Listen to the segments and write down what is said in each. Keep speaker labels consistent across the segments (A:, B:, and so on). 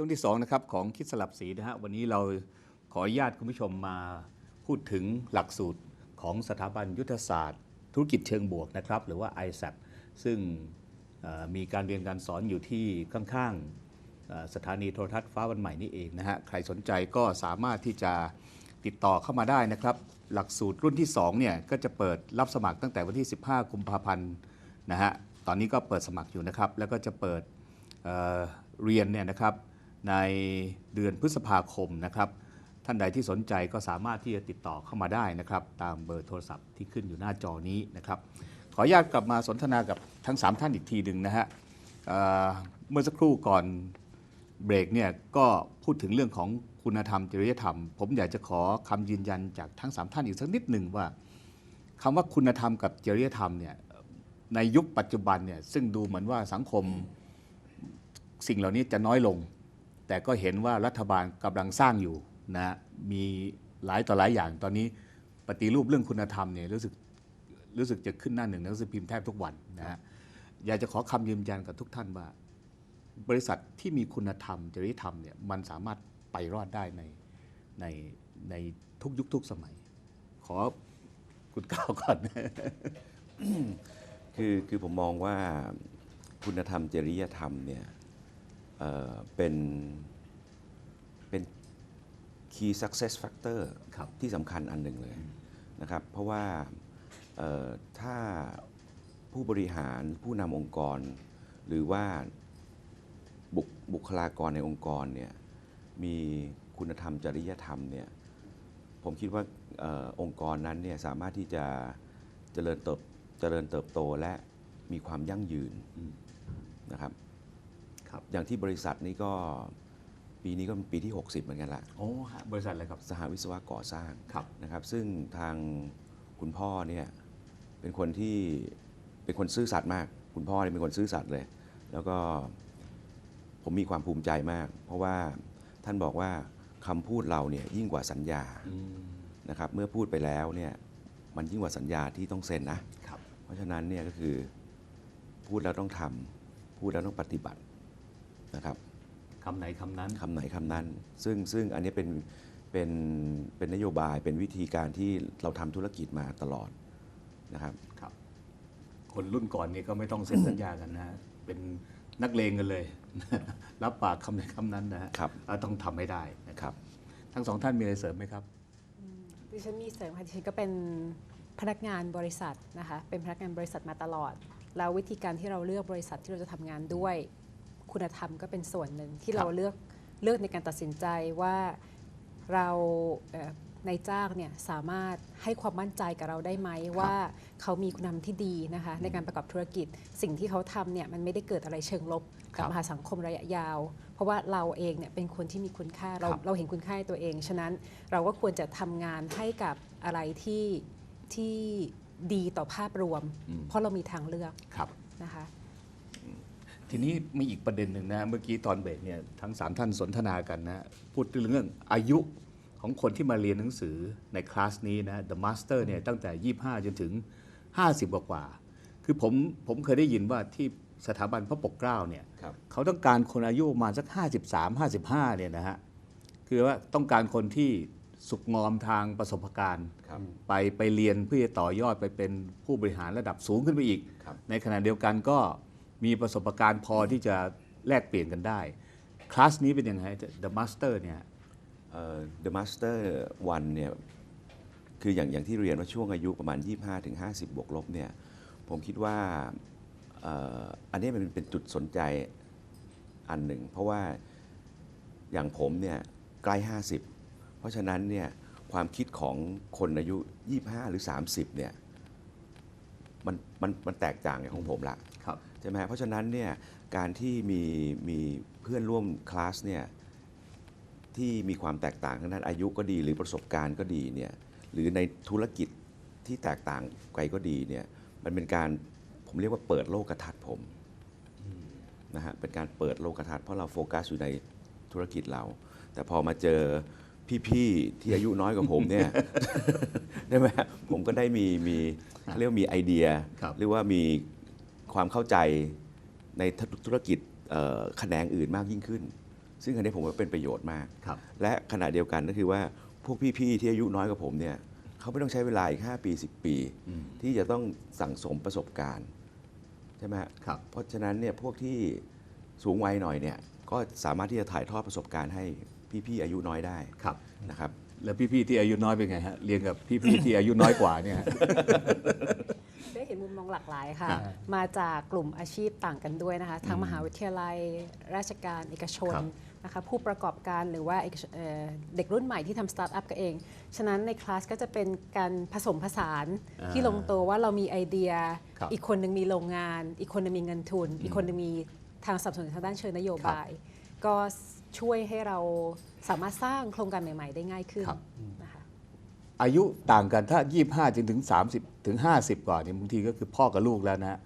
A: ช่วงที่2นะครับของคิดสลับสีนะฮะวันนี้เราขออนุญาตคุณผู้ชมมาพูดถึงหลักสูตรของสถาบันยุทธศาสตร์ ธุรกิจเชิงบวกนะครับ หรือว่า i s a p ซึ่งมีการเรียนการสอนอยู่ที่ข้างๆสถานีโทรทัศน์ฟ้าวันใหม่นี่เองนะฮะใครสนใจก็สามารถที่จะติดต่อเข้ามาได้นะครับ หลักสูตรรุ่นที่2เนี่ยก็จะเปิดรับสมัครตั้งแต่วันที่ 15 กุมภาพันธ์นะฮะตอนนี้ก็เปิดสมัครอยู่นะครับ แล้วก็จะเปิดเเรียนเนี่ยนะครับ ในเดือนพฤษภาคมนะครับ ท่านใดที่สนใจก็สามารถที่จะติดต่อเข้ามาได้นะครับ ตามเบอร์โทรศัพท์ที่ขึ้นอยู่หน้าจอนี้นะครับ ขออนุญาตกลับมาสนทนากับทั้ง 3 ท่านอีกทีหนึ่งนะฮะเเมื่อสักครู่ก่อนเบรกเนี่ยก็พูดถึงเรื่องของคุณธรรมจริยธรรม ผมอยากจะขอคำยืนยันจากทั้ง 3 ท่านอีกสักนิดหนึ่งว่าคำว่าคุณธรรมกับจริยธรรมเนี่ยในยุคปัจจุบันเนี่ยซึ่งดูเหมือนว่าสังคมสิ่งเหล่านี้จะน้อยลง แต่ก็เห็นว่ารัฐบาลกำลังสร้างอยู่นะมีหลายต่อหลายอย่างตอนนี้ปฏิรูปเรื่องคุณธรรมเนี่ยรู้สึกรู้สึกจะขึ้นหน้าหนึ่งหนังสือพิมพ์แทบทุกวันนะฮะอยากจะขอคำยืนยันกับทุกท่านว่า บริษัทที่มีคุณธรรมจริยธรรมเนี่ยมันสามารถไปรอดได้ในในในทุกยุคทุกสมัย ขอคุณก้าวก่อน
B: คือคือผมมองว่าคุณธรรมจริยธรรมเนี่ย เอ่อเป็นเป็น key success factor
A: ครับ
B: ที่สำคัญอันหนึ่งเลยนะครับ เพราะว่าเอ่อถ้าผู้บริหารผู้นำองค์กร หรือว่าบุคบุคลากรในองค์กรเนี่ยมีคุณธรรมจริยธรรมเนี่ยผมคิดว่าเออองค์กรนั้นเนี่ยสามารถที่จะเจริญเติบเจริญเติบโตและมีความยั่งยืนนะครับ
A: ครับ
B: อย่างที่บริษัทนี้ก็ปีนี้ก็เป็นปีที่ 60 เหมือนกันละ
A: โอ้ฮะบริษัทอะไรครับ
B: สหวิศวะก่อสร้าง
A: ครับ
B: นะครับ ซึ่งทางคุณพ่อเนี่ยเป็นคนที่เป็นคนซื่อสัตย์มาก คุณพ่อเนี่ยเป็นคนซื่อสัตย์เลย แล้วก็ผมมีความภูมิใจมาก เพราะว่าท่านบอกว่าคำพูดเราเนี่ยยิ่งกว่าสัญญา
A: อืม
B: นะครับเมื่อพูดไปแล้วเนี่ยมันยิ่งกว่าสัญญาที่ต้องเซ็นนะ
A: ครับ
B: เพราะฉะนั้นเนี่ยก็คือพูดแล้วต้องทำพูดแล้วต้องปฏิบัติ นะครับ
A: คำไหนคำนั้น
B: คำไหนคำนั้น ซึ่งซึ่งอันนี้เป็นเป็นเป็นนโยบายเป็นวิธีการที่เราทำธุรกิจมาตลอดนะครับ
A: ครับ คนรุ่นก่อนนี้ก็ไม่ต้องเซ็นสัญญากันนะฮะเป็นนักเลงกันเลย รับปากคำไหนคำนั้นนะฮะ
B: ครับ
A: แล้วต้องทำให้ได้นะ
B: ครับ
A: ทั้งสองท่านมีอะไรเสริมไหมครับ
C: ดิฉันมีเสริมค่ะดิฉันก็เป็นพนักงานบริษัทนะคะเป็นพนักงานบริษัทมาตลอด แล้ววิธีการที่เราเลือกบริษัทที่เราจะทำงานด้วย คุณธรรมก็เป็นส่วนหนึ่งที่
A: ครับ
C: เราเลือกเลือกในการตัดสินใจว่าเราเอ่อในจ้างเนี่ยสามารถให้ความมั่นใจกับเราได้ไหมว่าเขามีคุณธรรมที่ดีนะคะในการประกอบธุรกิจ สิ่งที่เขาทำเนี่ยมันไม่ได้เกิดอะไรเชิงลบ
A: ครั
C: กับบมหาสังคมระยะยาว เพราะว่าเราเองเนี่ยเป็นคนที่มีคุณค่าเรา
A: ครับ
C: เราเห็นคุณค่าในตัวเอง ฉะนั้นเราก็ควรจะทำงานให้กับอะไรที่ที่ดีต่อภาพรวม
A: อืม
C: เพราะเรามีทางเลือก
A: ครับ
C: นะคะ
A: ทีนี้มีอีกประเด็นหนึ่งนะเมื่อกี้ตอนเบรกเนี่ยทั้งสามท่านสนทนากันนะพูดถึงเรื่องอายุของคนที่มาเรียนหนังสือในคลาสนี้นะ The Master เนี่ยตั้งแต่ 25 จนถึง 50 กว่ากว่าๆคือผมผมเคยได้ยินว่าที่สถาบันพระปกเกล้าเนี่ย
B: ครับ
A: เขาต้องการคนอายุประมาณสัก 53 55 เนี่ยนะฮะ คือว่าต้องการคนที่สุกงอมทางประสบการณ์
B: ครับ
A: ไปไปเรียนเพื่อจะต่อยอดไปเป็นผู้บริหารระดับสูงขึ้นไปอีก
B: ครับ
A: ในขณะเดียวกันก็ มีประสบการณ์พอที่จะแลกเปลี่ยนกันได้ คลาสนี้เป็นยังไง The Master เนี่ย
B: เอ่อ The Master One เนี่ยคืออย่างอย่างที่เรียนว่าช่วงอายุประมาณ 25ถึง50บวกลบเนี่ยผมคิดว่าเอ่ออันนี้มันเป็นจุดสนใจอันหนึ่ง เพราะว่าอย่างผมเนี่ยใกล้ 50 เพราะฉะนั้นเนี่ยความคิดของคนอายุ 25 หรือ 30เนี่ยมันมันมันแตกต่างจากของผมละ ใช่ไหมฮะเพราะฉะนั้นเนี่ยการที่มีมีเพื่อนร่วมคลาสเนี่ยที่มีความแตกต่างทางด้านอายุก็ดี หรือประสบการณ์ก็ดีเนี่ยหรือในธุรกิจที่แตกต่างไกลก็ดีเนี่ยมันเป็นการผมเรียกว่าเปิดโลกทัศน์ผมนะฮะเป็นการเปิดโลกทัศน์เพราะเราโฟกัสอยู่ในธุรกิจเรา แต่พอมาเจอพี่ๆที่อายุน้อยกว่าผมเนี่ยได้ไหมฮะผมก็ได้มีมีเขาเรียกว่ามีไอเดีย
A: ครับ
B: หรือว่ามี ความเข้าใจในธุรกิจเอ่อแขนงอื่นมากยิ่งขึ้น ซึ่งอันนี้ผมว่าเป็นประโยชน์มาก
A: ครับ
B: และขณะเดียวกันก็คือว่าพวกพี่ๆที่อายุน้อยกว่าผมเนี่ยเขาไม่ต้องใช้เวลาอีก 5 ปี 10 ปี
A: อืม
B: ที่จะต้องสั่งสมประสบการณ์ใช่ไหมฮะ
A: ครับ
B: เพราะฉะนั้นเนี่ยพวกที่สูงวัยหน่อยเนี่ยก็สามารถที่จะถ่ายทอดประสบการณ์ให้พี่ๆอายุน้อยได้
A: ครับ
B: นะครับ
A: แล้วพี่ๆที่อายุน้อยเป็นไงฮะเรียนกับพี่ๆที่อายุน้อยกว่าเนี่ยฮะ
C: ได้เห็นมุมมองหลากหลายค่ะ
A: ครับ
C: มาจากกลุ่มอาชีพต่างกันด้วยนะคะทั้งมหาวิทยาลัย ราชการเอกชน
A: ครับ
C: นะคะผู้ประกอบการหรือว่าเอกชเอ่อเด็กรุ่นใหม่ที่ทำสตาร์ทอัพกันเอง ฉะนั้นในคลาสก็จะเป็นการผสมผสาน
A: อ่า
C: ที่ลงตัวว่าเรามีไอเดีย
A: ครับ
C: อีกคนหนึ่งมีโรงงาน อีกคนหนึงมีเงินทุน อีกคนหนึงมีทางสนับสนุนทางด้านเชิงนโยบาย ก็ช่วยให้เราสามารถสร้างโครงการใหม่ ๆ ได้ง่ายขึ้น
A: ครับ
C: นะคะ
A: อายุต่างกันถ้า 25จนถึง 30 ถึง 50ก่อนเนี่ยบางทีก็คือพ่อกับลูกแล้วนะฮะ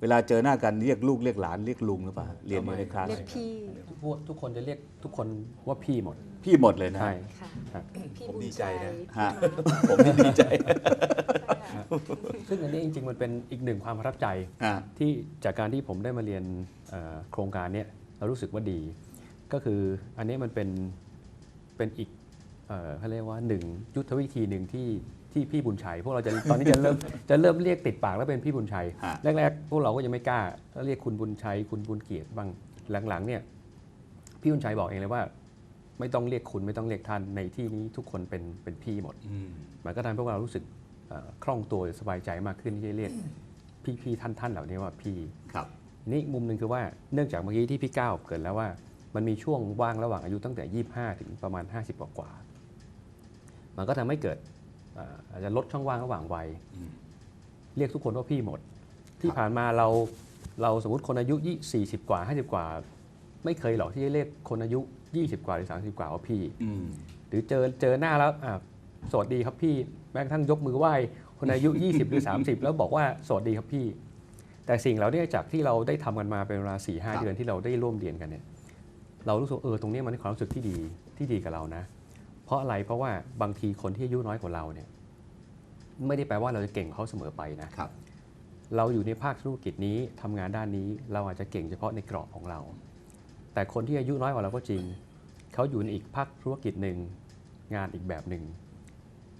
A: เวลาเจอหน้ากันเรียกลูกเรียกหลานเรียกลุงหรือเปล่าเรียนอยู่ในคลาส
C: เรียกพี่
D: พวกทุกคนจะเรียกทุกคนว่าพี่หมด
A: พี่หมดเลยนะ
D: ใช่
C: ค่ะ
D: ครับ
C: พี่
B: ผม
C: บุญ
B: ดีใจ
C: ชัย
B: นะ
C: พี่
A: ฮะ
C: มา
B: ผมนี่ดีใจ
D: ซึ่งอันนี้จริงๆ มันเป็นอีกหนึ่งความประทับใจ
A: อ่า
D: ที่จากการที่ผมได้มาเรียนเอ่อโครงการเนี้ยเรารู้สึกว่าดี ก็คืออันนี้มันเป็นเป็นอีก เอ่อเขาเรียกว่าหนึ่งยุทธวิธีหนึ่งที่ที่พี่บุญชัย พวกเราจะตอนนี้จะเริ่มจะเริ่มเรียกติดปากแล้วเป็นพี่บุญชัย
A: ฮะ
D: แรกๆ พวกเราก็ยังไม่กล้าเรียกคุณบุญชัย คุณบุญเกียรติบ้างหลังๆเนี่ยพี่บุญชัยบอกเองเลยว่า ไม่ต้องเรียกคุณไม่ต้องเรียกท่านในที่นี้ทุกคนเป็นเป็นพี่หมด
A: อืม
D: มันก็ทำให้พวกเรารู้สึกเอ่อคล่องตัวสบายใจมากขึ้นที่จะเรียกพี่ๆท่านๆเหล่านี้ว่าพี่
A: ครับ
D: นี่อีกมุมหนึ่งคือว่าเนื่องจากเมื่อกี้ที่พี่ก้าวเกริดแล้วว่า มันมีช่วงว่างระหว่างอายุตั้งแต่ 25 ถึงประมาณ 50 กว่ากว่าๆ มันก็ทำให้เกิดเอ่ออาจจะลดช่องว่างระหว่างวัย
A: อืม
D: เรียกทุกคนว่าพี่หมด ที่
A: ครับ
D: ผ่านมาเราเราสมมติคนอายุยี่40 กว่า 50 กว่า ไม่เคยหรอกที่จะเรียกคนอายุ 20 กว่าหรือ 30 กว่าว่าพี่
A: อืม
D: หรือเจอเจอหน้าแล้วอะสวัสดีครับพี่แม้กระทั่งยกมือไหว้คนอายุ 20 หรือ 30 แล้วบอกว่าสวัสดีครับพี่ แต่สิ่งเหล่านี้จากที่เราได้ทำกันมาเป็นเวลา4ีห
A: ครับ
D: เดือนที่เราได้ร่วมเรียนกันเนี่ยเรารู้สึกเออตรงนี้มันเป็นความรู้สึกที่ดีที่ดีกับเรานะ เพราะอะไรเพราะว่าบางทีคนที่อายุน้อยกว่าเราเนี่ยไม่ได้แปลว่าเราจะเก่งกว่าเขาเสมอไปนะ
A: ครับ
D: เราอยู่ในภาคธุรกิจนี้ทำงานด้านนี้เราอาจจะเก่งเฉพาะในกรอบของเรา แต่คนที่อายุน้อยกว่าเราก็จริง เขาอยู่ในอีกภาคธุรกิจหนึ่งงานอีกแบบหนึ่ง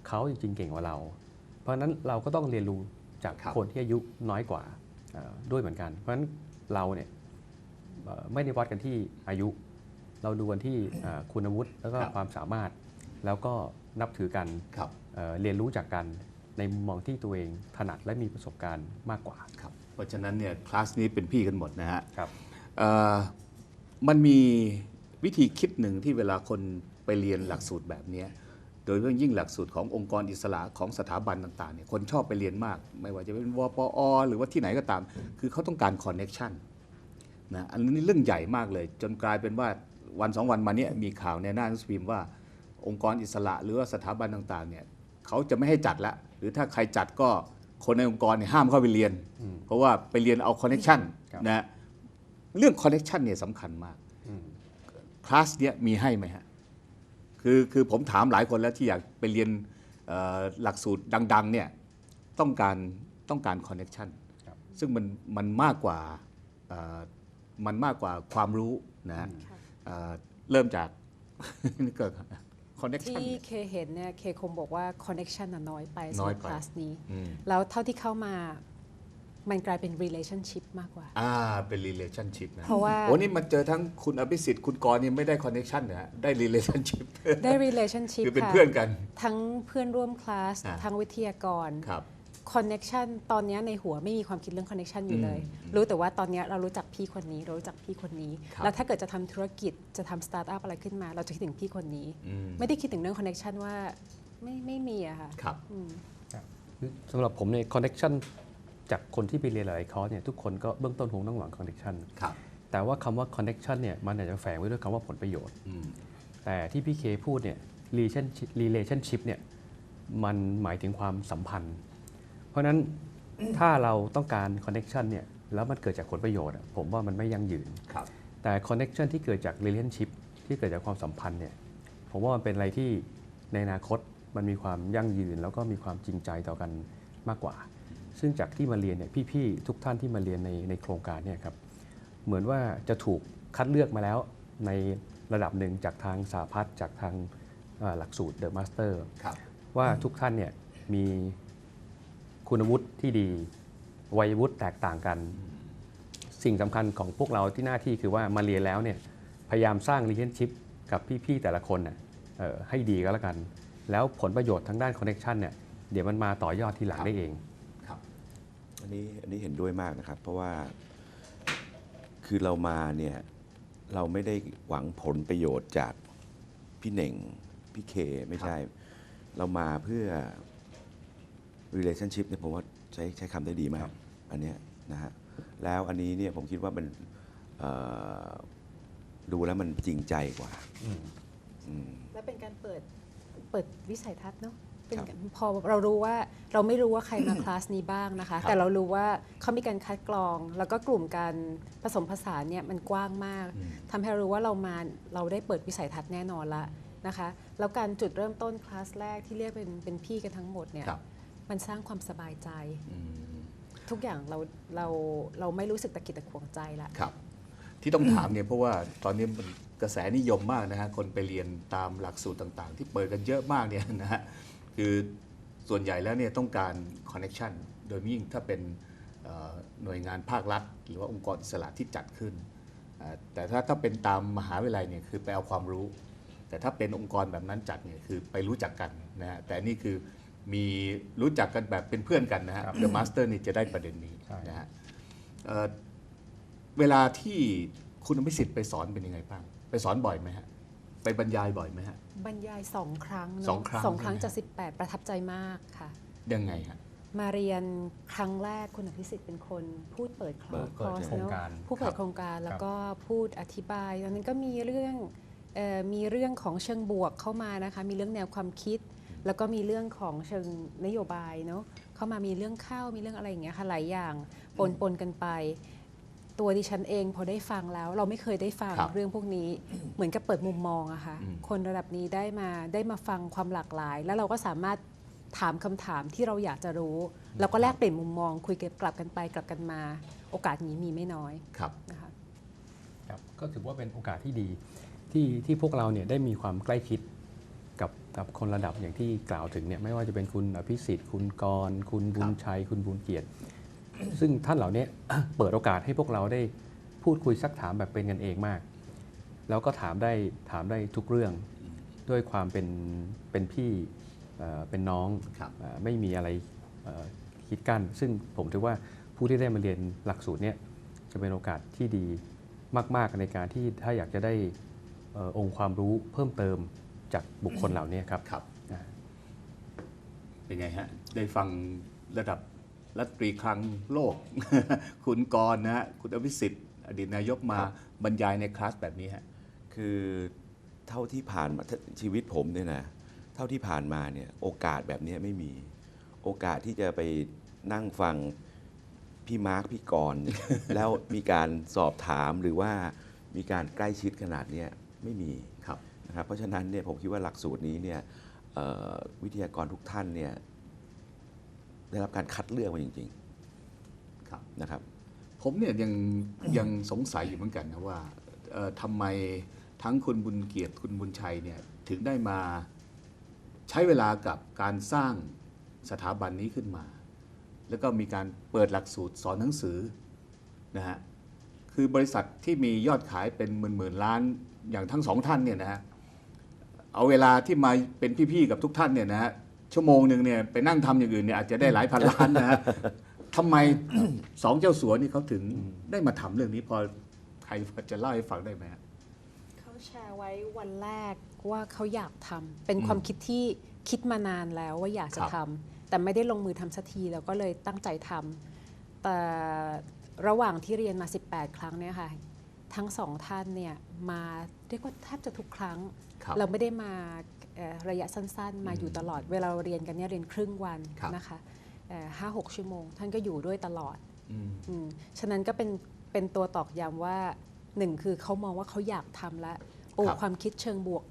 D: เขาจริงๆเก่งกว่าเรา เพราะฉะนั้นเราก็ต้องเรียนรู้จาก
A: ครับ
D: คนที่อายุน้อยกว่าเอ่อด้วยเหมือนกัน เพราะฉะนั้นเราเนี่ยเอ่อไม่ได้วัดกันที่อายุ เราดูกันที่เอ่อคุณวุฒิแล้วก็
A: ครับ
D: ความสามารถ แล้วก็นับถือกัน
A: ครับ
D: เอ่อเรียนรู้จากกันในมุมมองที่ตัวเองถนัดและมีประสบการณ์มากกว่า
A: ครับเพราะฉะนั้นเนี่ยคลาสนี้เป็นพี่กันหมดนะฮะ
D: ครับ
A: เอ่อมันมีวิธีคิดหนึ่งที่เวลาคนไปเรียนหลักสูตรแบบเนี้ยโดยเฉพาะยิ่งหลักสูตรขององค์กรอิสระของสถาบันต่างๆเนี่ยคนชอบไปเรียนมาก ไม่ว่าจะเป็นวปอ หรือว่าที่ไหนก็ตาม คือเขาต้องการคอนเน็ชันนะอันนี้เรื่องใหญ่มากเลย จนกลายเป็นว่าวันสองวันมาเนี้ยมีข่าวในหน้าหนังสือพิมพ์ว่า องค์กรอิสระ หรือว่าสถาบันต่างๆเนี่ยเขาจะไม่ให้จัดละหรือถ้าใครจัดก็คนในองค์กรเนี่ยห้ามเข้าไปเรียน เพราะว่าไปเรียนเอาคอนเน็ชัน
D: ครับ
A: นะเรื่องคอนเน็ชันเนี่ยสำคัญมาก
D: อืม
A: คลาสเนี้ยมีให้ไหมฮะคือคือผมถามหลายคนแล้วที่อยากไปเรียนเอ่อหลักสูตรดังๆเนี่ยต้องการต้องการคอนเน็ชัน
D: ครับ
A: ซึ่งมันมันมากกว่าเอ่อมันมากกว่าความรู้นะฮะ
C: ค่ะ
A: เอ่อเริ่มจากนี่ก็ คอนเน็ชัน
C: ที่เคเห็นเนี่ยเคคงบอกว่าคอนเน็ชันน้อยไปสำ
A: น้
C: ห
A: อย
C: รับ
A: ไป
C: คลาสนี้ แล้วเท่าที่เข้ามามันกลายเป็น relationship มากกว่า
A: อ่าเป็น relationship นะ
C: เพราะว่า
A: โอ้นี่มันเจอทั้งคุณอภิสิทธิ์คุณกรณ์นี่ไม่ได้คอนเน็ชันนะฮะได้ relationship
C: ได้ relationship
A: คือเป็น
C: ค่ะ
A: เพื่อนกัน
C: ทั้งเพื่อนร่วมคลาส
A: อ่า
C: ทั้งวิทยากร
A: ครับ
C: คอนเน็ชันตอนเนี้ยในหัวไม่มีความคิดเรื่องคอนเน็ชันอยู่เลย
A: อืม
C: รู้แต่ว่าตอนเนี้ยเรารู้จักพี่คนนี้ เรารู้จักพี่คนนี้
A: ครับ
C: แล้วถ้าเกิดจะทำธุรกิจจะทำสตาร์ทอัพอะไรขึ้นมา เราจะคิดถึงพี่คนนี้
A: อืม
C: ไม่ได้คิดถึงเรื่องคอนเน็ชันว่าไม่ไม่มีอะค่ะ
A: ครับ
C: อืม
D: คือสำหรับผมเนี่ยคอนเน็ชันจากคนที่ไปเรียนหลายๆคอร์สเนี่ยทุกคนก็เบื้องต้นคงต้องหวังคอนเน็ชัน
A: ครับ
D: แต่ว่าคำว่าคอนเน็ชันเนี่ยมันอาจจะแฝงไว้ด้วยคำว่าผลประโยชน์
A: อืม
D: แต่ที่พี่เคพูดเนี่ย relationship relationship เนี่ยมันหมายถึงความสัมพันธ์ เพราะฉะนั้นถ้าเราต้องการคอนเน็ชันเนี่ยแล้วมันเกิดจากผลประโยชน์อะผมว่ามันไม่ยั่งยืน
A: ครับ
D: แต่คอนเน็ชันที่เกิดจาก relationship ที่เกิดจากความสัมพันธ์เนี่ยผมว่ามันเป็นอะไรที่ในอนาคตมันมีความยั่งยืน แล้วก็มีความจริงใจต่อกันมากกว่า ซึ่งจากที่มาเรียนเนี่ยพี่ๆทุกท่านที่มาเรียนในในโครงการเนี่ยครับเหมือนว่าจะถูกคัดเลือกมาแล้วในระดับหนึ่งจากทางสาพัฒน์จากทางเอ่อหลักสูตร The Master
A: ครับ
D: ว่าทุกท่านเนี่ยมี คุณวุฒิที่ดี วัยวุฒิแตกต่างกัน สิ่งสำคัญของพวกเราที่หน้าที่คือว่ามาเรียนแล้วเนี่ยพยายามสร้าง relationship กับพี่ๆแต่ละคนน่ะเอ่อให้ดีก็แล้วกัน แล้วผลประโยชน์ทางด้าน connection เนี่ยเดี๋ยวมันมาต่อยอดทีหลัง
A: ครับ
D: ได้เอง
A: ครับ
B: อันนี้อันนี้เห็นด้วยมากนะครับ เพราะว่าคือเรามาเนี่ยเราไม่ได้หวังผลประโยชน์จากพี่เหน่งพี่เคไม่ใช่ เรามาเพื่อ relationship เนี่ยผมว่าใช้ใช้คำได้ดีมาก อันเนี้ยนะฮะแล้วอันนี้เนี่ยผมคิดว่ามันเอ่อดูแล้วมันจริงใจกว่าอืม
C: และเป็นการเปิดเปิดวิสัยทัศน์เนาะเป็น
B: ครับ
C: การพอเรารู้ว่าเราไม่รู้ว่าใครมาคลาสนี้บ้างนะคะ
A: ครับ
C: แต่เรารู้ว่าเขามีการคัดกรอง แล้วก็กลุ่มการผสมผสานเนี่ยมันกว้างมาก
A: อืม
C: ทำให้เรารู้ว่าเรามาเราได้เปิดวิสัยทัศน์แน่นอนละนะคะ แล้วการจุดเริ่มต้นคลาสแรกที่เรียกเป็นเป็นพี่กันทั้งหมดเนี่ย
A: ครับ
C: มันสร้างความสบายใจ
A: อืม
C: ทุกอย่างเราเราเราไม่รู้สึกตะกิดตะขวงใจละ
A: ครับ ที่ต้องถามเนี่ยเพราะว่าตอนนี้มันกระแสนิยมมากนะฮะคนไปเรียนตามหลักสูตรต่างๆ ที่เปิดกันเยอะมากเนี่ยนะฮะคือส่วนใหญ่แล้วเนี่ยต้องการคอนเน็ชันโดยยิ่งถ้าเป็นเอ่อหน่วยงานภาครัฐ หรือว่าองค์กรอิสระที่จัดขึ้นอ่าแต่ถ้าถ้าเป็นตามมหาวิทยาลัยเนี่ยคือไปเอาความรู้ แต่ถ้าเป็นองค์กรแบบนั้นจัดเนี่ยคือไปรู้จักกันนะฮะแต่นี่คือ มีรู้จักกันแบบเป็นเพื่อนกันนะฮะ The Master นี่จะได้ประเด็นนี้
D: ใช่
A: นะฮะเอ่อเวลาที่คุณอภิสิทธิ์ไปสอนเป็นยังไงบ้าง ไปสอนบ่อยไหมฮะ ไปบรรยายบ่อยไหมฮะ
C: บรรยายสองครั้งเนอะ
A: สองครั้ง
C: สองครั้ง
A: ใช่ไหม
C: จาก 18 ประทับใจมากค่ะ
A: ยังไงฮะ
C: มาเรียนครั้งแรกคุณอภิสิทธิ์เป็นคนพูดเปิดคลอ
B: เปิด
C: คอร์ส
D: โครง
C: เนอะ
D: การ
C: ผู้เปิดโครงการแล้วก็พูดอธิบายตอนนั้นก็มีเรื่องเออมีเรื่องของเชิงบวกเข้ามานะคะ มีเรื่องแนวความคิด แล้วก็มีเรื่องของเชิงนโยบายเนาะเข้ามามีเรื่องข้าวมีเรื่องอะไรอย่างเงี้ยค่ะหลายอย่างปนปนกันไป ตัวดิฉันเองพอได้ฟังแล้ว เราไม่เคยได้ฟัง
A: ครับ
C: เรื่องพวกนี้ เหมือนกับเปิดมุมมองอะค่ะ
A: อืม
C: คนระดับนี้ได้มาได้มาฟังความหลากหลาย แล้วเราก็สามารถถามคำถามที่เราอยากจะรู้ แล้วก็แลกเปลี่ยนมุมมอง คุยกันกลับกันไปกลับกันมา โอกาสนี้มีไม่น้อย
A: ครับ
C: นะคะ
D: ครับก็ถือว่าเป็นโอกาสที่ดีที่ที่พวกเราเนี่ยได้มีความใกล้ชิด กับกับคนระดับอย่างที่กล่าวถึงเนี่ยไม่ว่าจะเป็นคุณอภิสิทธิ์คุณกรณ์คุณบุญชัย คุณบุญเกียรติ ซึ่งท่านเหล่านี้ เปิดโอกาสให้พวกเราได้พูดคุยซักถามแบบเป็นกันเองมาก แล้วก็ถามได้ถามได้ทุกเรื่องด้วยความเป็นเป็นพี่เอ่อเป็นน้อง
A: ครับ
D: เอ่อไม่มีอะไรเอ่อคิดกั้น ซึ่งผมถือว่าผู้ที่ได้มาเรียนหลักสูตรเนี้จะเป็นโอกาสที่ดีมาก ๆ ในการที่ถ้าอยากจะได้เอ่อองค์ความรู้เพิ่มเติม จากบุคคลเหล่านี้ครับ
A: ครับ
D: อ่า
A: เป็นไงฮะได้ฟังระดับรัฐตรีคลังโลก คุณกรณ์นะฮะคุณอภิสิทธิ์อดีตนายกมา
B: ครับ
A: บรรยายในคลาสแบบนี้ฮะ
B: คือเท่าที่ผ่านมาชีวิตผมเนี่ยนะเท่าที่ผ่านมาเนี่ยโอกาสแบบเนี้ยไม่มีโอกาสที่จะไปนั่งฟังพี่มาร์คพี่กรณ์แล้วมีการสอบถามหรือว่ามีการใกล้ชิดขนาดเนี้ยไม่มี
A: ครับ
B: นะครับเพราะฉะนั้นเนี่ยผมคิดว่าหลักสูตรนี้เนี่ยเอ่อวิทยากรทุกท่านเนี่ยได้รับการคัดเลือกมาจริง
A: ครับ
B: ๆนะครับ
A: ผมเนี่ยยังยังสงสัยอยู่เหมือนกันนะว่าเอ่อทำไมทั้งคุณบุญเกียรติคุณบุญชัยเนี่ยถึงได้มาใช้เวลากับการสร้างสถาบันนี้ขึ้นมา แล้วก็มีการเปิดหลักสูตรสอนหนังสือนะฮะคือบริษัทที่มียอดขายเป็นหมื่นหมื่นๆล้านอย่างทั้งสองท่านเนี่ยนะฮะ เอาเวลาที่มาเป็นพี่ๆกับทุกท่านเนี่ยนะฮะชั่วโมงหนึ่งเนี่ยไปนั่งทำอย่างอื่นเนี่ยอาจจะได้หลายพันล้านนะฮะทำไมสองเจ้าสัวนี่เขาถึงได้มาทำเรื่องนี้พอใครพอจะเล่าให้ฟังได้ไหมฮะ
C: เขาแชร์ไว้วันแรกว่าเขาอยากทำเป็น
A: อืม
C: ความคิดที่คิดมานานแล้วว่าอยากจะ
A: ครับ
C: ทำแต่ไม่ได้ลงมือทำสักทีแล้วก็เลยตั้งใจทำแต่ระหว่างที่เรียนมา 18 ครั้งเนี่ยค่ะทั้งสองท่านเนี่ยมาเรียกว่าแทบจะทุกครั้ง
A: ครับ
C: เราไม่ได้มาเอ่อระยะสั้นๆ มาอยู่ตลอดเวลาเราเรียนกันเนี่ยเรียนครึ่งวัน
A: ครับ
C: นะคะห้าหกชั่วโมง ท่านก็อยู่ด้วยตลอด
A: อืม
C: อืมฉะนั้นก็เป็นเป็นตัวตอกย้ำว่าหนึ่งคือเขามองว่าเขาอยากทำและโอ้
A: ครับ
C: ความคิดเชิงบวก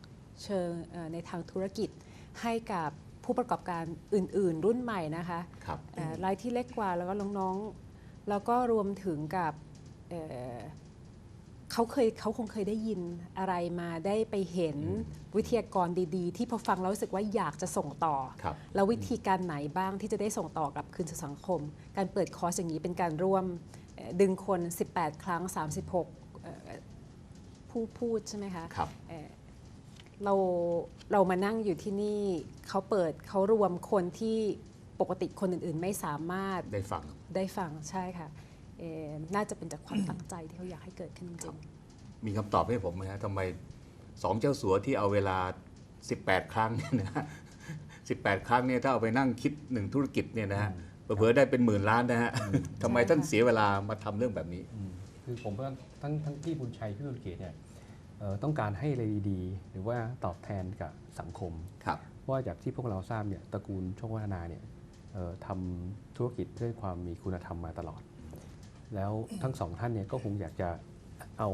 C: เชิงเอ่อในทางธุรกิจให้กับผู้ประกอบการอื่น ๆ รุ่นใหม่นะคะ
A: ครับ
C: เอ่อรายที่เล็กกว่าแล้วก็น้องๆ แล้วก็รวมถึงกับ เอ่อเขาเคยเขาคงเคยได้ยินอะไรมาได้ไปเห็นวิทยากรดีๆ ที่พอฟังแล้วรู้สึกว่าอยากจะส่งต่อ
A: ครับ
C: แล้ววิธีการไหนบ้างที่จะได้ส่งต่อกลับคืนสู่สังคม การเปิดคอร์สอย่างนี้เป็นการร่วมเอ่อดึงคน 18 ครั้ง 36เอ่อผู้พูดใช่ไหมคะ
A: ครับ
C: เอ่อเราเรามานั่งอยู่ที่นี่เขาเปิดเขารวมคนที่ปกติคนอื่น ๆ ไม่สามารถ
A: ได้ฟัง
C: ได้ฟังใช่ค่ะเอ่อ น่าจะเป็นจากความตั้งใจที่เขาอยากให้เกิดขึ้นจริงๆ
A: มีคำตอบให้ผมไหมฮะทำไมสองเจ้าสัวที่เอาเวลา 18 ครั้งเนี่ยนะ18 ครั้งเนี่ยถ้าเอาไปนั่งคิดหนึ่งธุรกิจเนี่ยนะฮะเผื่อๆได้เป็นหมื่นล้านนะฮะทำไมท่านเสียเวลามาทำเรื่องแบบนี้
D: คือผมว่าทั้งทั้งพี่บุญชัยพี่บุญเกียรติเนี่ยเอ่อต้องการให้อะไรดีๆ หรือว่าตอบแทนกับสังคม
A: ครับ
D: เพราะว่าจากที่พวกเราทราบเนี่ยตระกูลโชควัฒนาเนี่ยเอ่อทำธุรกิจด้วยความมีคุณธรรมมาตลอด แล้วทั้งสองท่านเนี่ยก็คงอยากจะเอา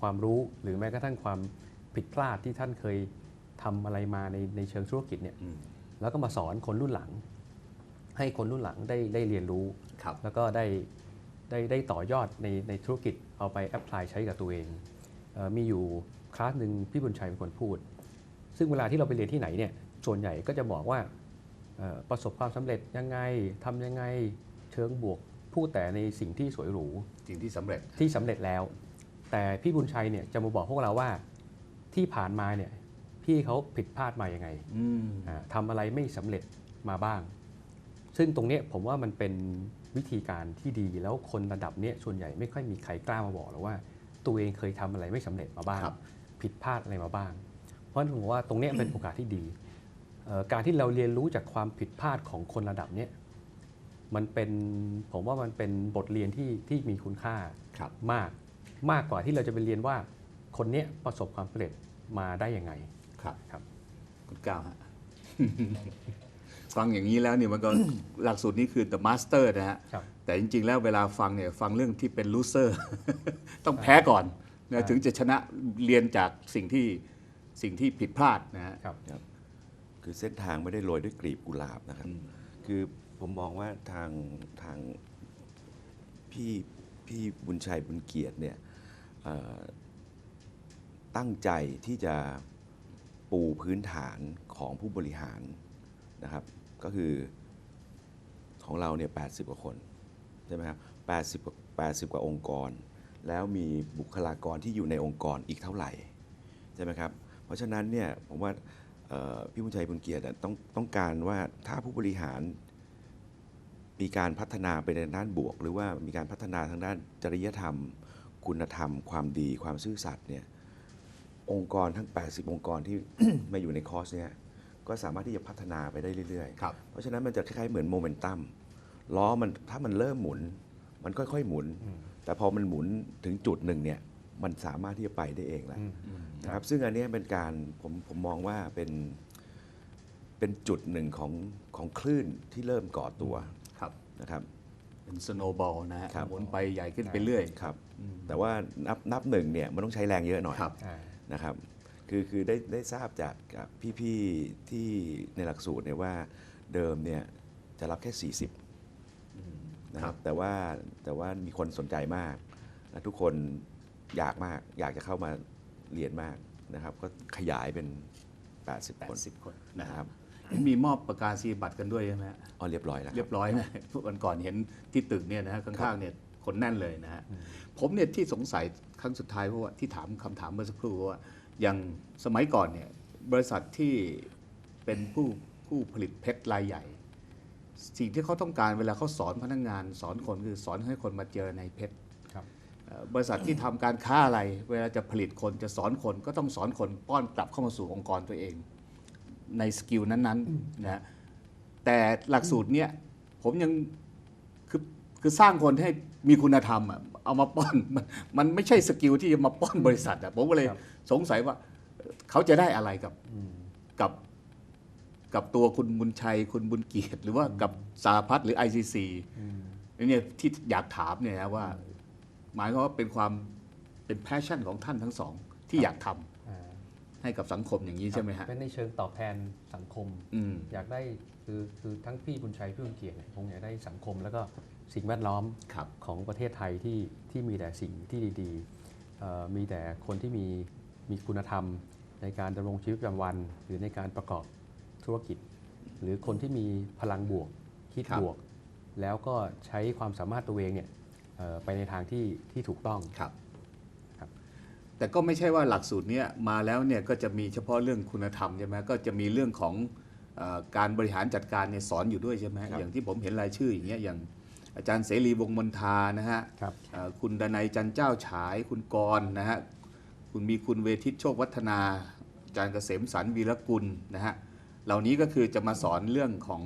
D: ความรู้หรือแม้กระทั่งความผิดพลาดที่ท่านเคยทำอะไรมาในในเชิงธุรกิจเนี่ย
A: อืม
D: แล้วก็มาสอนคนรุ่นหลัง ให้คนรุ่นหลังได้ได้เรียนรู้
A: ครับ
D: แล้วก็ได้ได้ได้ต่อยอดในในธุรกิจเอาไปแอพพลายใช้กับตัวเองเออมีอยู่คลาสหนึ่งพี่บุญชัยเป็นคนพูด ซึ่งเวลาที่เราไปเรียนที่ไหนเนี่ยส่วนใหญ่ก็จะบอกว่าเอ่อประสบความสำเร็จยังไงทำยังไงเชิงบวก พูดแต่ในสิ่งที่สวยหรู
A: สิ่งที่สำเร็จ
D: ที่สำเร็จแล้ว แต่พี่บุญชัยเนี่ยจะมาบอกพวกเราว่าที่ผ่านมาเนี่ยพี่เขาผิดพลาดมายังไง
A: อืม
D: อ่าทำอะไรไม่สำเร็จมาบ้าง ซึ่งตรงเนี้ยผมว่ามันเป็นวิธีการที่ดีแล้วคนระดับเนี้ยส่วนใหญ่ไม่ค่อยมีใครกล้ามาบอกหรอกว่า ตัวเองเคยทำอะไรไม่สำเร็จมาบ้าง
A: ครับ
D: ผิดพลาดอะไรมาบ้าง เพราะฉะนั้นผมว่าตรงเนี้ยเป็นโอกาสที่ดีเอ่อการที่เราเรียนรู้จากความผิดพลาดของคนระดับเนี้ย มันเป็นผมว่ามันเป็นบทเรียนที่ที่มีคุณค่า
A: ครับ
D: มากมากกว่าที่เราจะไปเรียนว่าคนเนี้ยประสบความสำเร็จมาได้ยังไง
A: ครับ
D: ครับ
A: คุณก้าวฮะฟังอย่างนี้แล้วเนี่ยมันก็หลักสูตรนี้คือ the master นะฮะ
D: ครับ
A: แต่จริง ๆ แล้วเวลาฟังเนี่ยฟังเรื่องที่เป็น loser ต้องแพ้ก่อนนะ
D: ใช่
A: ถึงจะชนะเรียนจากสิ่งที่สิ่งที่ผิดพลาดนะฮะ
D: ครับ
B: คือเส้นทางไม่ได้โรยด้วยกลีบกุหลาบนะครับ คือ ผมมองว่าทางทางพี่พี่บุญชัยบุญเกียรติเนี่ยตั้งใจที่จะปูพื้นฐานของผู้บริหารนะครับ ก็คือของเราเนี่ย80กว่าคนใช่ไหมครับ80กว่า80กว่าองค์กร แล้วมีบุคลากรที่อยู่ในองค์กรอีกเท่าไหร่ใช่ไหมครับ เพราะฉะนั้นเนี่ยผมว่าพี่บุญชัยบุญเกียรติต้องต้องการว่าถ้าผู้บริหาร มีการพัฒนาไปในด้านบวก หรือว่ามีการพัฒนาทางด้านจริยธรรม คุณธรรม ความดี ความซื่อสัตย์เนี่ยองค์กรทั้ง 80 องค์กรที่ มาอยู่ในคอร์สเนี่ยก็สามารถที่จะพัฒนาไปได้เรื่อยๆ
A: ครับ
B: เพราะฉะนั้นมันจะคล้ายๆเหมือนโมเมนตัมล้อมันถ้ามันเริ่มหมุน มันค่อยๆหมุน แต่พอมันหมุนถึงจุดหนึ่งเนี่ยมันสามารถที่จะไปได้เองแล้วนะครับซึ่งอันเนี้ยเป็นการผมผมมองว่าเป็นเป็นจุดหนึ่งของของคลื่นที่เริ่มก่อตัว
A: ครับ
B: นะครับ
A: เป็น snowball นะฮะ
B: ครับ
A: หมุนไปใหญ่ขึ้นไปเรื่อย
B: ครับแต่ว่านับนับหนึ่งเนี่ยมันต้องใช้แรงเยอะหน่อย
A: ครับ
D: อ่า
B: นะครับคือคือได้ได้ทราบจากพี่ๆที่ในหลักสูตรเนี่ยว่าเดิมเนี่ยจะรับแค่ 40นะค
A: ครั
B: รับบ แต่ว่าแต่ว่ามีคนสนใจมาก และทุกคนอยากมากอยากจะเข้ามาเรียนมากนะครับ ก็ขยายเป็น 80 คน
A: 80 คนนะ
B: นะ
A: ค
B: ค
A: รั
B: รั
A: บบ มีมอบประกาศนียบัตรกันด้วยใช่ไหมฮะ
B: อ๋อเรียบร้อยแล้วค
A: เรี
B: รั
A: ย
B: บ
A: บร้อยนะวันก่อนเห็นที่ตึกเนี่ยนะฮะข้างๆเนี่ยคนแน่นเลยนะฮะผมเนี่ยที่สงสัยครั้งสุดท้ายเพราะว่าที่ถามคำถามเมื่อสักครู่ว่าอย่างสมัยก่อนเนี่ยบริษัทที่เป็นผู้ผู้ผลิตเพชรรายใหญ่ สิ่งที่เขาต้องการเวลาเขาสอนพนักงาน สอนคนคือสอนให้คนมาเจอในเพชร
D: ครับ
A: เอ่อบริษัทที่ทำการค้าอะไร เวลาจะผลิตคนจะสอนคนก็ต้องสอนคนป้อนกลับเข้ามาสู่องค์กรตัวเอง ในสกิลนั้นๆนะฮะแต่หลักสูตรเนี้ยผมยังคือคือสร้างคนให้มีคุณธรรมอะเอามาป้อนมันมันไม่ใช่สกิลที่จะมาป้อนบริษัทอะผมก็เลย
D: ครับ
A: สงสัยว่าเอ่อเขาจะได้อะไรกับกับกับตัวคุณบุญชัย คุณบุญเกียรติ หรือว่ากับสาพัฒน์หรือ ICC เนี่ยที่อยากถามเนี่ยนะว่า หมายความว่าเป็นความเป็นแพชชั่นของท่านทั้งสองที่อยากทำ
D: อ่า
A: ให้กับสังคมอย่างนี้ใช่ไหมฮะ
D: เป็นในเชิงตอบแทนสังคม
A: อืม
D: อยากได้คือคือทั้งพี่บุญชัยพี่บุญเกียรติเนี่ยคงอยากได้สังคม แล้วก็สิ่งแวดล้อม
A: ครับ
D: ของประเทศไทยที่ที่มีแต่สิ่งที่ดีๆเอ่อมีแต่คนที่มีมีคุณธรรม ในการดำรงชีวิตประจำวัน หรือในการประกอบธุรกิจ หรือคนที่มีพลังบวกคิด
A: ครับ
D: บวก แล้วก็ใช้ความสามารถตัวเองเนี่ยเอ่อไปในทางที่ที่ถูกต้อง
A: ครับ
D: ครับ
A: แต่ก็ไม่ใช่ว่าหลักสูตรเนี้ยมาแล้วเนี่ยก็จะมีเฉพาะเรื่องคุณธรรมใช่ไหมก็จะมีเรื่องของเออการบริหารจัดการเนี่ยสอนอยู่ด้วยใช่ไหม
B: ครับ
A: อย่างที่ผมเห็นรายชื่ออย่างเงี้ยอย่างอาจารย์เสรีวงศ์มนทานะฮะ
D: ครับ
A: เอ่อคุณดนัยจันเจ้าฉาย คุณกรณ์นะฮะคุณมีคุณเวทิตโชควัฒนา อาจารย์เกษมสันต์วีรกุลนะฮะเหล่านี้ก็คือจะมาสอนเรื่องของ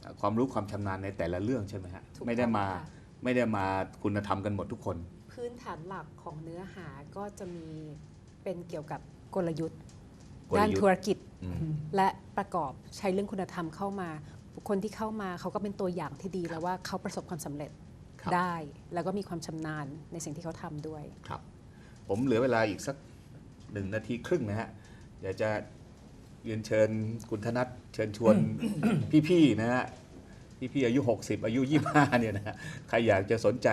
A: เอ่อความรู้ความชำนาญในแต่ละเรื่องใช่ไหมฮะ
C: ถูกต้อง
A: ไม่ได้มา
C: ค่ะ
A: ไม่ได้มาคุณธรรมกันหมดทุกคน
C: พื้นฐานหลักของเนื้อหาก็จะมีเป็นเกี่ยวกับกลยุทธ์
A: กลยุทธ์
C: ด้านธุรกิจ
A: อืม
C: และประกอบใช้เรื่องคุณธรรมเข้ามาบุคคลที่เข้ามาเขาก็เป็นตัวอย่างที่ดีแล้วว่าเขาประสบความสำเร็จ
A: ครับ
C: ได้ แล้วก็มีความชำนาญในสิ่งที่เขาทำด้วย
A: ครับผมเหลือเวลาอีกสักหนึ่งนาทีครึ่งนะฮะอยากจะเรียนเชิญคุณธนัทเชิญชวน พี่ๆนะฮะพี่ๆอายุ 60 อายุ 25เนี่ยนะฮะใครอยากจะสนใจ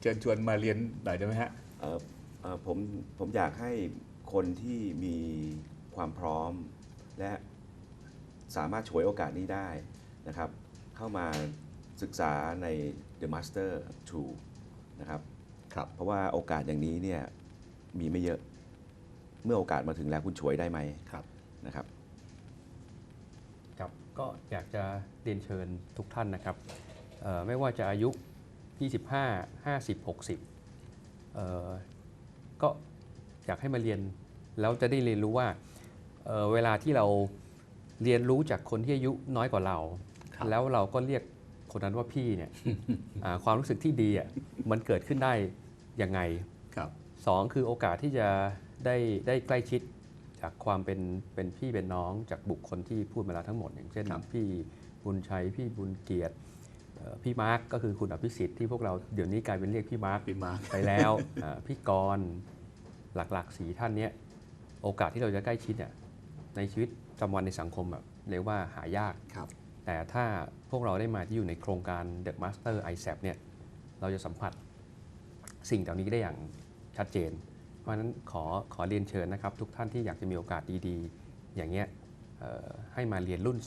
A: เชิญชวนมาเรียนหน่อยได้ไหมฮะ
B: เอ่อเอ่อผมผมอยากให้คนที่มีความพร้อม และสามารถฉวยโอกาสนี้ได้นะครับ เข้ามาศึกษาใน The Master 2นะครับ
A: ครับ
B: เพราะว่าโอกาสอย่างนี้เนี่ยมีไม่เยอะเมื่อโอกาสมาถึงแล้วคุณฉวยได้ไหม
A: ครับ
B: นะครับ
D: ครับก็อยากจะเรียนเชิญทุกท่านนะครับเอ่อไม่ว่าจะอายุ 25 50 60เอ่อก็อยากให้มาเรียนแล้วจะได้เรียนรู้ว่าเอ่อเวลาที่เราเรียนรู้จากคนที่อายุน้อยกว่าเรา
A: ครับ
D: แล้วเราก็เรียกคนนั้นว่าพี่เนี่ยอ่าความรู้สึกที่ดีอะมันเกิดขึ้นได้ยังไง
A: ครับ
D: สองคือโอกาสที่จะได้ได้ใกล้ชิดจากความเป็นเป็นพี่เป็นน้องจากบุคคลที่พูดมาแล้วทั้งหมด อย่างเช่น
A: ครับ
D: พี่บุญชัยพี่บุญเกียรติเอ่อ พี่มาร์กก็คือคุณอภิสิทธิ์ที่พวกเราเดี๋ยวนี้กลายเป็นเรียกพี่มาร์ก
A: พี่มาร์ค
D: ไปแล้วอ่าพี่กรณ์หลักๆสีท่านเนี้ยโอกาสที่เราจะใกล้ชิดเนี่ยในชีวิตประจำวันในสังคมแบบเรียกว่าหายาก
A: ครับ
D: แต่ถ้าพวกเราได้มาที่อยู่ในโครงการ The Master ISAP เนี่ยเราจะสัมผัสสิ่งเหล่านี้ได้อย่างชัดเจน เพราะฉะนั้นขอขอเรียนเชิญนะครับ ทุกท่านที่อยากจะมีโอกาสดีๆ อย่างเงี้ยเอ่อให้มาเรียนรุ่น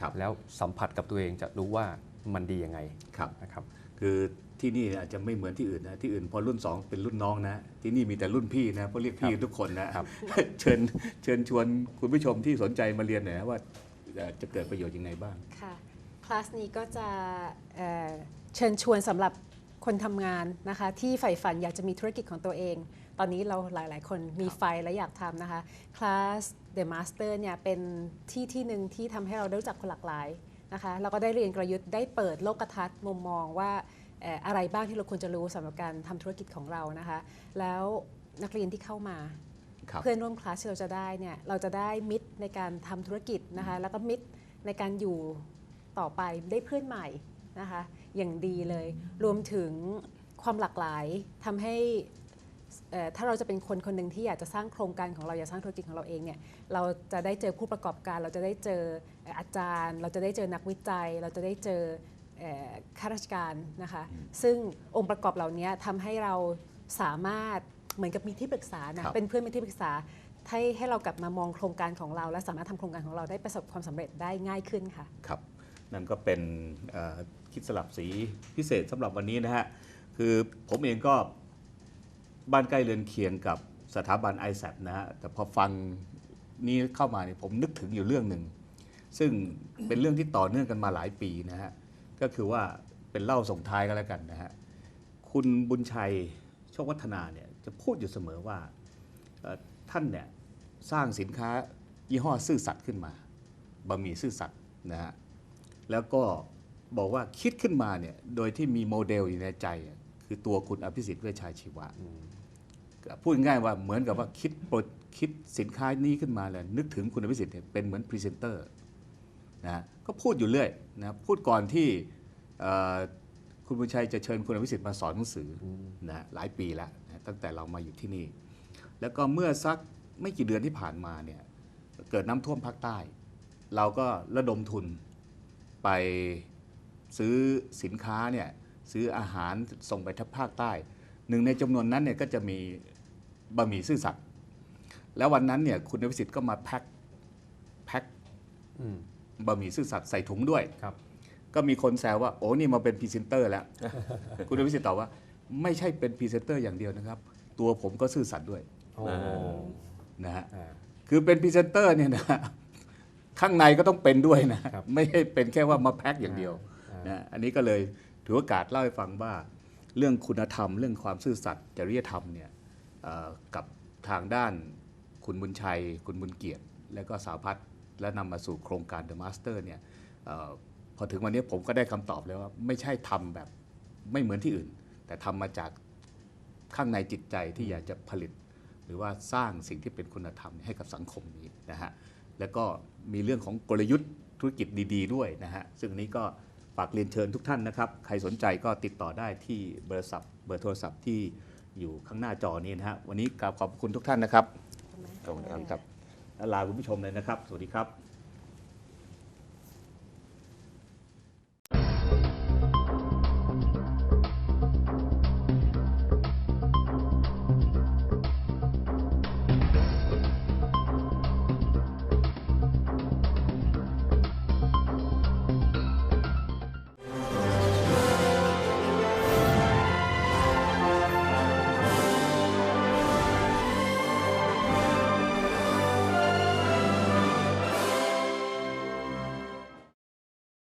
A: ครับ
D: 2แล้วสัมผัสกับตัวเองจะรู้ว่า มันดียังไง
A: ครับ
D: นะครับ
A: คือที่นี่อาจจะไม่เหมือนที่อื่นนะที่อื่นพอรุ่น 2 เป็นรุ่นน้องนะ ที่นี่มีแต่รุ่นพี่นะเพราะเรียกพี่
D: ครับ
A: ทุกคนนะครับเชิญเชิญชวนคุณผู้ชมที่สนใจมาเรียนหน่อยนะว่าเอ่อจะเกิดประโยชน์ยังไงบ้าง
C: ค่ะคลาสนี้ก็จะเอ่อเชิญชวนสำหรับคนทำงานนะคะที่ใฝ่ฝันอยากจะมีธุรกิจของตัวเอง ตอนนี้เราหลาย ๆ คนมีไฟและอยากทำนะคะคลาส The Master เนี่ยเป็นที่ที่หนึ่งที่ทำให้เราได้รู้จักคนหลากหลาย นะคะเราก็ได้เรียนกลยุทธ์ได้เปิดโลกทัศน์มุมมองว่าเอ่ออะไรบ้างที่เราควรจะรู้สำหรับการทำธุรกิจของเรานะคะ แล้วนักเรียนที่เข้ามา
A: ครับ
C: เพื่อนร่วมคลาสที่เราจะได้เนี่ยเราจะได้มิตรในการทำธุรกิจนะคะ แล้วก็มิตรในการอยู่ต่อไปได้เพื่อนใหม่นะคะ อย่างดีเลย รวมถึงความหลากหลายทำให้เอ่อ ถ้าเราจะเป็นคนคนหนึ่งที่อยากจะสร้างโครงการของเราอยากสร้างธุรกิจของเราเองเนี่ยเราจะได้เจอผู้ประกอบการ เราจะได้เจอเอ่ออาจารย์ เราจะได้เจอนักวิจัย เราจะได้เจอเอ่อข้าราชการนะคะซึ่งองค์ประกอบเหล่านี้ทำให้เราสามารถเหมือนกับมีที่ปรึกษานะครับเป็นเพื่อนเป็นที่ปรึกษาให้ให้เรากลับมามองโครงการของเรา และสามารถทำโครงการของเราได้ประสบความสำเร็จได้ง่ายขึ้นค่ะ
A: ครับนั่นก็เป็นเอ่อคิดสลับสีพิเศษสำหรับวันนี้นะฮะคือผมเองก็ บ้านใกล้เรือนเคียงกับสถาบัน i s a p นะฮะแต่พอฟังนี้เข้ามาเนี่ยผมนึกถึงอยู่เรื่องหนึ่ง ซึ่งเป็นเรื่องที่ต่อเนื่องกันมาหลายปีนะฮะก็คือว่าเป็นเล่าส่งท้ายกันแล้วกันนะฮะคุณบุญชัยโชควัฒนาเนี่ยจะพูดอยู่เสมอว่าท่านเนี่ยสร้างสินค้ายี่ห้อซื่อสัตย์ขึ้นมาบะหมี่ซื่อสัตย์นะฮะแล้วก็บอกว่าคิดขึ้นมาเนี่ยโดยที่มีโมเดลอยู่ในใจ คือตัวคุณอภิสิทธิ์เวชชาชีวะ พูดง่ายๆว่าเหมือนกับว่าคิดโปรคิดสินค้านี้ขึ้นมาเลยนึกถึงคุณอภิสิทธิ์เนี่ยเป็นเหมือนพรีเซนเตอร์นะก็พูดอยู่เรื่อยนะพูดก่อนที่เอ่อคุณบุญชัยจะเชิญคุณอภิสิทธิ์มาสอนหนังสืออนะหลายปีแล้วนะตั้งแต่เรามาอยู่ที่นี่ แล้วก็เมื่อสักไม่กี่เดือนที่ผ่านมาเนี่ยเกิดน้ำท่วมภาคใต้ เราก็ระดมทุนไปซื้อสินค้าเนี่ยซื้ออาหารส่งไปทังภาคใต้ หนึ่งในจำนวนนั้นเนี่ยก็จะมี บะหมี่ซื่อสัตย์แล้ววันนั้นเนี่ยคุณนวิสิทธิ์ก็มาแพ็คแพ็ค
D: อืม
A: บะหมี่ซื่อสัตย์ใส่ถุงด้วย
D: ครับ
A: ก็มีคนแซวว่า โอ้นี่มาเป็นพรีเซนเตอร์แล้ว คุณนวิสิทธิ์ตอบว่า ไม่ใช่เป็นพรีเซนเตอร์อย่างเดียวนะครับ ตัวผมก็ซื่อสัตย์ด้วย
D: โอ้
A: นะฮะ
D: อ่า
A: คือเป็นพรีเซนเตอร์เนี่ยนะข้างในก็ต้องเป็นด้วยนะครับไม่ใช่เป็นแค่ว่ามาแพ็คอย่างเดียว
D: อ่า
A: นะอันนี้ก็เลยถือโอกาสเล่าให้ฟังว่า เรื่องคุณธรรม เรื่องความซื่อสัตย์จริยธรรมเนี่ยเอ่อ กับทางด้านคุณบุญชัย คุณบุญเกียรติ แล้วก็สาวพัฒน์และนำมาสู่โครงการ The Master เนี่ยออพอถึงวันนี้ผมก็ได้คำตอบแล้วว่า ไม่ใช่ทำแบบไม่เหมือนที่อื่น แต่ทำมาจากข้างในจิตใจที่อยากจะผลิต หรือว่าสร้างสิ่งที่เป็นคุณธรรมให้กับสังคมนี้นะฮะแล้วก็มีเรื่องของกลยุทธ์ธุรกิจดี ๆ ด้วยนะฮะซึ่งอันนี้ก็ฝากเรียนเชิญทุกท่านนะครับ ใครสนใจก็ติดต่อได้ที่เบอร์ศัพท์เบอร์โทรศัพท์ที่ อยู่ข้างหน้าจอนี้นะฮะวันนี้กราบขอบคุณทุกท่านนะครับ
B: ขอบคุณครับ
A: และลาคุณผู้ชมเลยนะครับ สวัสดีครับ